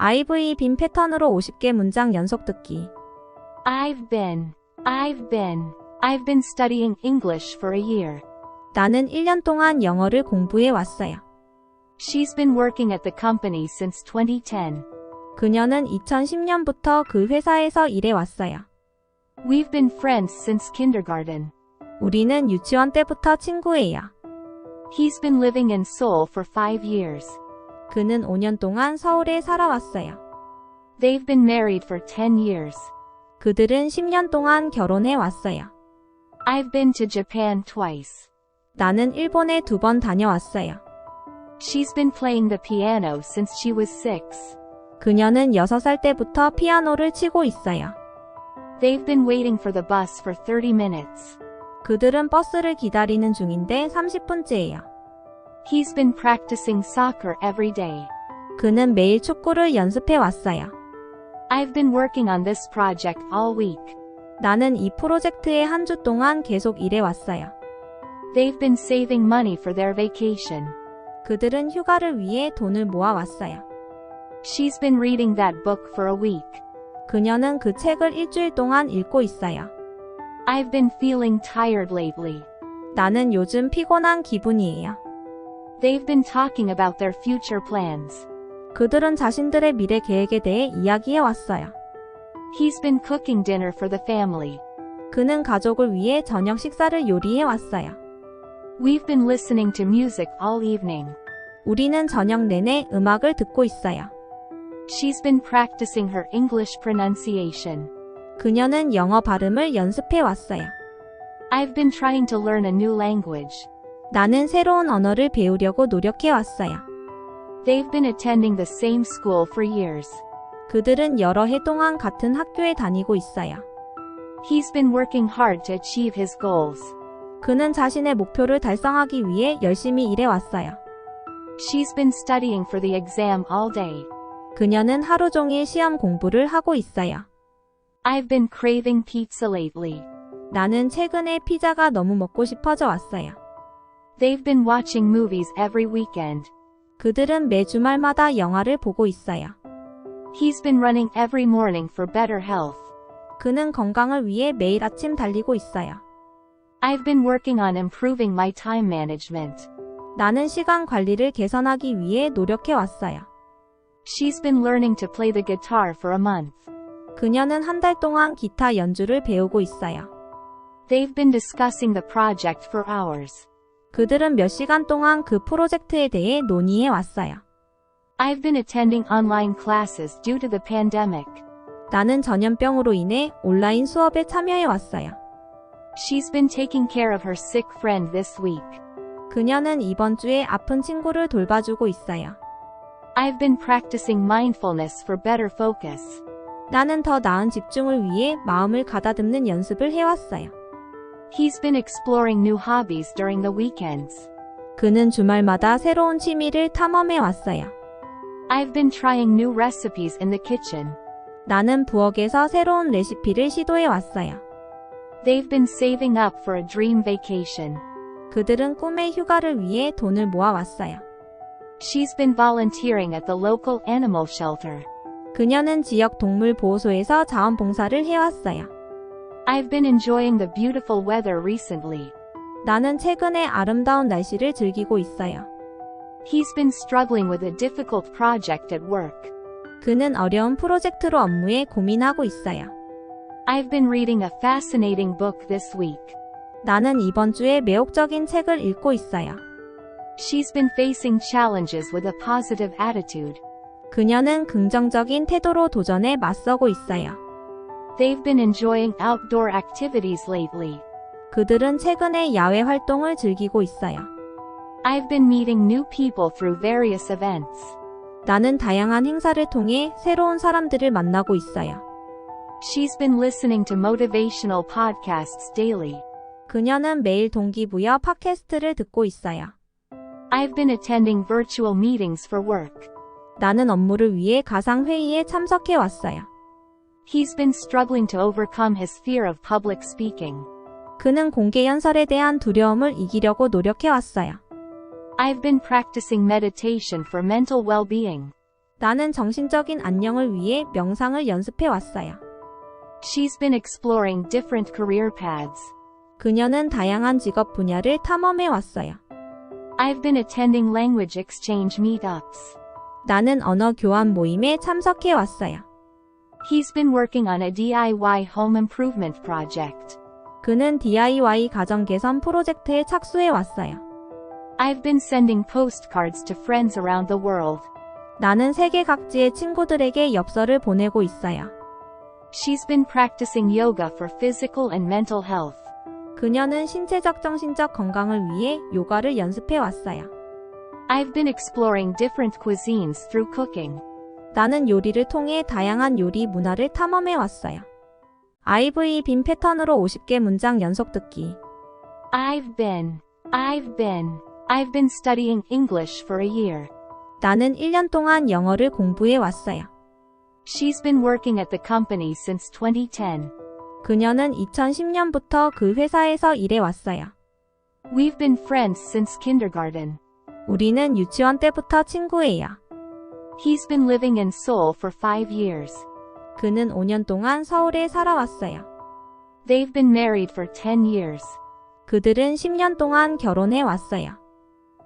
IV 빈 패턴으로 50개 문장 연속 듣기. I've been, I've been, I've been studying English for a year. 나는 1년 동안 영어를 공부해 왔어요. She's been working at the company since 2010. 그녀는 2010년부터 그 회사에서 일해 왔어요. We've been friends since kindergarten. 우리는 유치원 때부터 친구예요. He's been living in Seoul for five years. 그는 5년 동안 서울에 살아왔어요. They've been married for 10 years. 그들은 10년 동안 결혼해 왔어요. I've been to Japan twice. 나는 일본에 두 번 다녀왔어요. She's been playing the piano since she was six. 그녀는 6살 때부터 피아노를 치고 있어요. They've been waiting for the bus for 30 minutes. 그들은 버스를 기다리는 중인데 30분째예요. He's been practicing soccer every day. 그는 매일 축구를 연습해 왔어요. I've been working on this project all week. 나는 이 프로젝트에 한 주 동안 계속 일해 왔어요. They've been saving money for their vacation. 그들은 휴가를 위해 돈을 모아 왔어요. She's been reading that book for a week. 그녀는 그 책을 일주일 동안 읽고 있어요. I've been feeling tired lately. 나는 요즘 피곤한 기분이에요. They've been talking about their future plans. 그들은 자신들의 미래 계획에 대해 이야기해 왔어요. He's been cooking dinner for the family. 그는 가족을 위해 저녁 식사를 요리해 왔어요. We've been listening to music all evening. 우리는 저녁 내내 음악을 듣고 있어요. She's been practicing her English pronunciation. 그녀는 영어 발음을 연습해 왔어요. I've been trying to learn a new language. 나는 새로운 언어를 배우려고 노력해 왔어요. They've been attending the same school for years. 그들은 여러 해 동안 같은 학교에 다니고 있어요. He's been working hard to achieve his goals. 그는 자신의 목표를 달성하기 위해 열심히 일해 왔어요. She's been studying for the exam all day. 그녀는 하루 종일 시험 공부를 하고 있어요. I've been craving pizza lately. 나는 최근에 피자가 너무 먹고 싶어져 왔어요. They've been watching movies every weekend. 그들은 매 주말마다 영화를 보고 있어요. He's been running every morning for better health. 그는 건강을 위해 매일 아침 달리고 있어요. I've been working on improving my time management. 나는 시간 관리를 개선하기 위해 노력해 왔어요. She's been learning to play the guitar for a month. 그녀는 한 달 동안 기타 연주를 배우고 있어요. They've been discussing the project for hours. 그들은 몇 시간 동안 그 프로젝트에 대해 논의해 왔어요. I've been attending online classes due to the pandemic. 나는 전염병으로 인해 온라인 수업에 참여해 왔어요. She's been taking care of her sick friend this week. 그녀는 이번 주에 아픈 친구를 돌봐주고 있어요. I've been practicing mindfulness for better focus. 나는 더 나은 집중을 위해 마음을 가다듬는 연습을 해왔어요. He's been exploring new hobbies during the weekends. 그는 주말마다 새로운 취미를 탐험해 왔어요. I've been trying new recipes in the kitchen. 나는 부엌에서 새로운 레시피를 시도해 왔어요. They've been saving up for a dream vacation. 그들은 꿈의 휴가를 위해 돈을 모아 왔어요. She's been volunteering at the local animal shelter. 그녀는 지역 동물 보호소에서 자원봉사를 해왔어요. I've been enjoying the beautiful weather recently. 나는 최근에 아름다운 날씨를 즐기고 있어요. He's been struggling with a difficult project at work. 그는 어려운 프로젝트로 업무에 고민하고 있어요. I've been reading a fascinating book this week. 나는 이번 주에 매혹적인 책을 읽고 있어요. She's been facing challenges with a positive attitude. 그녀는 긍정적인 태도로 도전에 맞서고 있어요. They've been enjoying outdoor activities lately. 그들은 최근에 야외 활동을 즐기고 있어요. I've been meeting new people through various events. 나는 다양한 행사를 통해 새로운 사람들을 만나고 있어요. She's been listening to motivational podcasts daily. 그녀는 매일 동기부여 팟캐스트를 듣고 있어요. I've been attending virtual meetings for work. 나는 업무를 위해 가상 회의에 참석해 왔어요. He's been struggling to overcome his fear of public speaking. 그는 공개 연설에 대한 두려움을 이기려고 노력해 왔어요. I've been practicing meditation for mental well being. 나는 정신적인 안녕을 위해 명상을 연습해 왔어요. She's been exploring different career paths. 그녀는 다양한 직업 분야를 탐험해 왔어요. I've been attending language exchange meetups. 나는 언어 교환 모임에 참석해 왔어요. He's been working on a DIY home improvement project. 그는 DIY 가정 개선 프로젝트에 착수해 왔어요. I've been sending postcards to friends around the world. 나는 세계 각지의 친구들에게 엽서를 보내고 있어요. She's been practicing yoga for physical and mental health. 그녀는 신체적 정신적 건강을 위해 요가를 연습해 왔어요. I've been exploring different cuisines through cooking. 나는 요리를 통해 다양한 요리 문화를 탐험해 왔어요. IV 빈 패턴으로 50개 문장 연속 듣기. I've been, I've been, I've been studying English for a year. 나는 1년 동안 영어를 공부해 왔어요. She's been working at the company since 2010. 그녀는 2010년부터 그 회사에서 일해 왔어요. We've been friends since kindergarten. 우리는 유치원 때부터 친구예요. He's been living in Seoul for five years. 그는 5년 동안 서울에 살아왔어요. They've been married for 10 years. 그들은 10년 동안 결혼해 왔어요.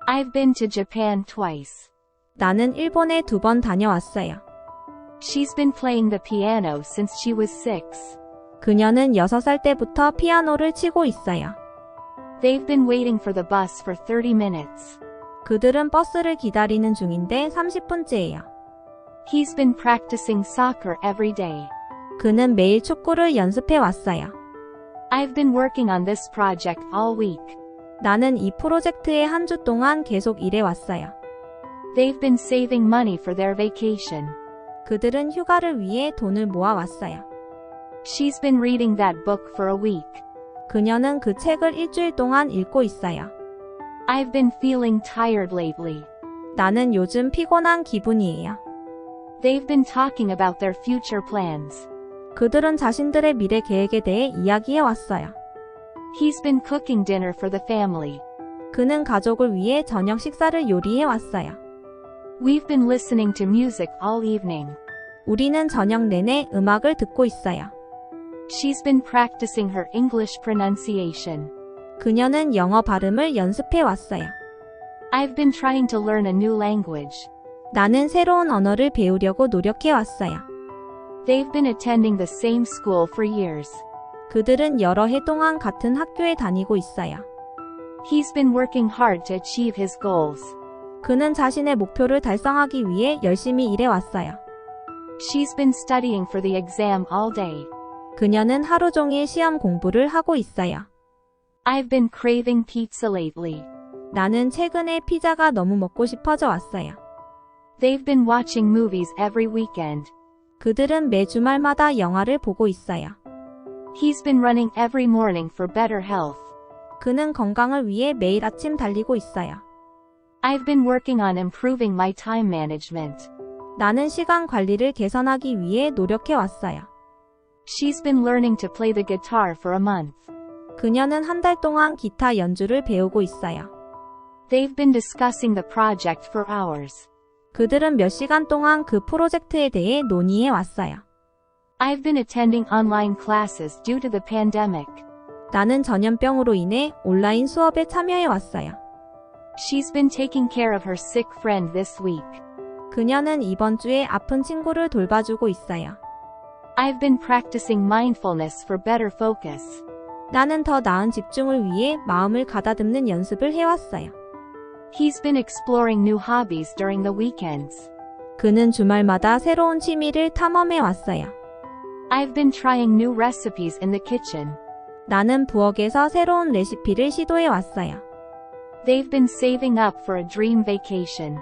I've been to Japan twice. 나는 일본에 두 번 다녀왔어요. She's been playing the piano since she was six. 그녀는 6살 때부터 피아노를 치고 있어요. They've been waiting for the bus for 30 minutes. 그들은 버스를 기다리는 중인데 30분째예요. He's been practicing soccer every day. 그는 매일 축구를 연습해 왔어요. I've been working on this project all week. 나는 이 프로젝트에 한 주 동안 계속 일해 왔어요. They've been saving money for their vacation. 그들은 휴가를 위해 돈을 모아 왔어요. She's been reading that book for a week. 그녀는 그 책을 일주일 동안 읽고 있어요. I've been feeling tired lately. 나는 요즘 피곤한 기분이에요. They've been talking about their future plans. 그들은 자신들의 미래 계획에 대해 이야기해 왔어요. He's been cooking dinner for the family. 그는 가족을 위해 저녁 식사를 요리해 왔어요. We've been listening to music all evening. 우리는 저녁 내내 음악을 듣고 있어요. She's been practicing her English pronunciation. 그녀는 영어 발음을 연습해 왔어요. I've been trying to learn a new language. 나는 새로운 언어를 배우려고 노력해 왔어요. They've been attending the same school for years. 그들은 여러 해 동안 같은 학교에 다니고 있어요. He's been working hard to achieve his goals. 그는 자신의 목표를 달성하기 위해 열심히 일해 왔어요. She's been studying for the exam all day. 그녀는 하루 종일 시험 공부를 하고 있어요. I've been craving pizza lately. 나는 최근에 피자가 너무 먹고 싶어져 왔어요. They've been watching movies every weekend. 그들은 매 주말마다 영화를 보고 있어요. He's been running every morning for better health. 그는 건강을 위해 매일 아침 달리고 있어요. I've been working on improving my time management. 나는 시간 관리를 개선하기 위해 노력해 왔어요. She's been learning to play the guitar for a month. 그녀는 한 달 동안 기타 연주를 배우고 있어요. They've been discussing the project for hours. 그들은 몇 시간 동안 그 프로젝트에 대해 논의해 왔어요. I've been attending online classes due to the pandemic. 나는 전염병으로 인해 온라인 수업에 참여해 왔어요. She's been taking care of her sick friend this week. 그녀는 이번 주에 아픈 친구를 돌봐주고 있어요. I've been practicing mindfulness for better focus. 나는 더 나은 집중을 위해 마음을 가다듬는 연습을 해왔어요. He's been exploring new hobbies during the weekends. 그는 주말마다 새로운 취미를 탐험해 왔어요. I've been trying new recipes in the kitchen. 나는 부엌에서 새로운 레시피를 시도해 왔어요. They've been saving up for a dream vacation.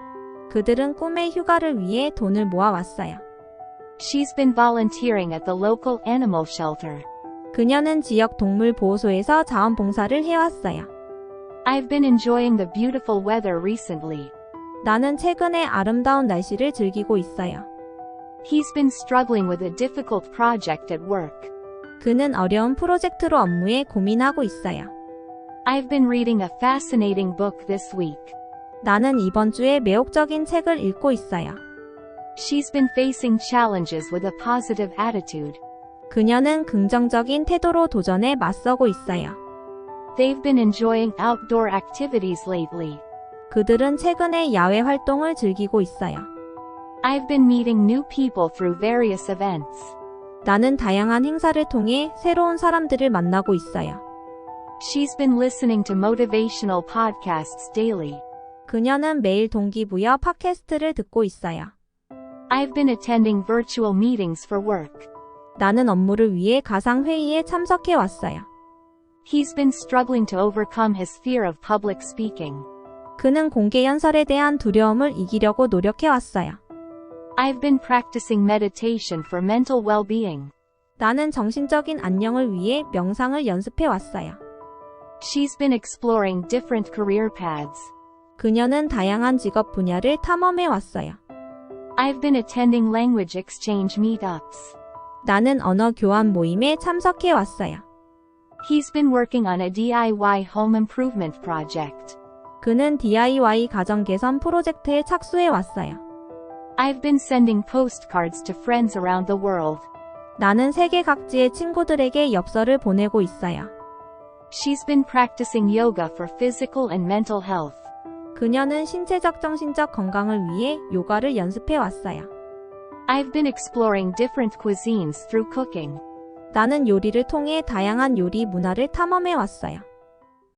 그들은 꿈의 휴가를 위해 돈을 모아 왔어요. She's been volunteering at the local animal shelter. 그녀는 지역 동물 보호소에서 자원봉사를 해왔어요. I've been enjoying the beautiful weather recently. 나는 최근에 아름다운 날씨를 즐기고 있어요. He's been struggling with a difficult project at work. 그는 어려운 프로젝트로 업무에 고민하고 있어요. I've been reading a fascinating book this week. 나는 이번 주에 매혹적인 책을 읽고 있어요. She's been facing challenges with a positive attitude. 그녀는 긍정적인 태도로 도전에 맞서고 있어요. They've been enjoying outdoor activities lately. 그들은 최근에 야외 활동을 즐기고 있어요. I've been meeting new people through various events. 나는 다양한 행사를 통해 새로운 사람들을 만나고 있어요. She's been listening to motivational podcasts daily. 그녀는 매일 동기부여 팟캐스트를 듣고 있어요. I've been attending virtual meetings for work. 나는 업무를 위해 가상 회의에 참석해 왔어요. He's been struggling to overcome his fear of public speaking. 그는 공개 연설에 대한 두려움을 이기려고 노력해 왔어요. I've been practicing meditation for mental well-being. 나는 정신적인 안녕을 위해 명상을 연습해 왔어요. She's been exploring different career paths. 그녀는 다양한 직업 분야를 탐험해 왔어요. I've been attending language exchange meetups. 나는 언어 교환 모임에 참석해 왔어요. He's been working on a DIY home improvement project. 그는 DIY 가정 개선 프로젝트에 착수해 왔어요. I've been sending postcards to friends around the world. 나는 세계 각지의 친구들에게 엽서를 보내고 있어요. She's been practicing yoga for physical and mental health. 그녀는 신체적 정신적 건강을 위해 요가를 연습해 왔어요. I've been exploring different cuisines through cooking. 나는 요리를 통해 다양한 요리 문화를 탐험해 왔어요.